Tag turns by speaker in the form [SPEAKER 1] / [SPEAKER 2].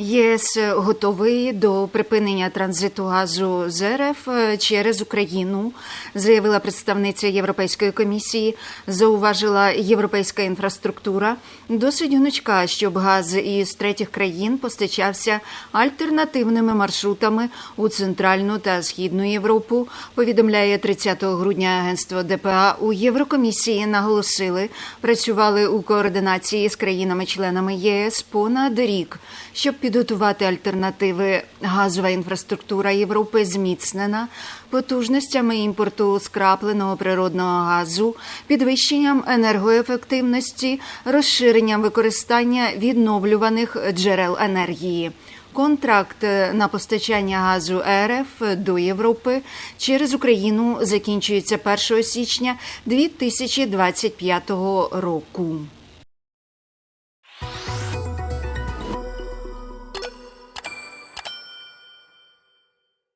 [SPEAKER 1] ЄС готовий до припинення транзиту газу з РФ через Україну, заявила представниця Європейської комісії. Зауважила європейська інфраструктура. Досить гнучка, щоб газ із третіх країн постачався альтернативними маршрутами у центральну та східну Європу. Повідомляє 30 грудня агентство ДПА у Єврокомісії. Наголосили, працювали у координації з країнами-членами ЄС понад рік, щоб підготувати альтернативи. Газова інфраструктура Європи зміцнена потужностями імпорту скрапленого природного газу, підвищенням енергоефективності, розширенням використання відновлюваних джерел енергії. Контракт на постачання газу РФ до Європи через Україну закінчується 1 січня 2025 року.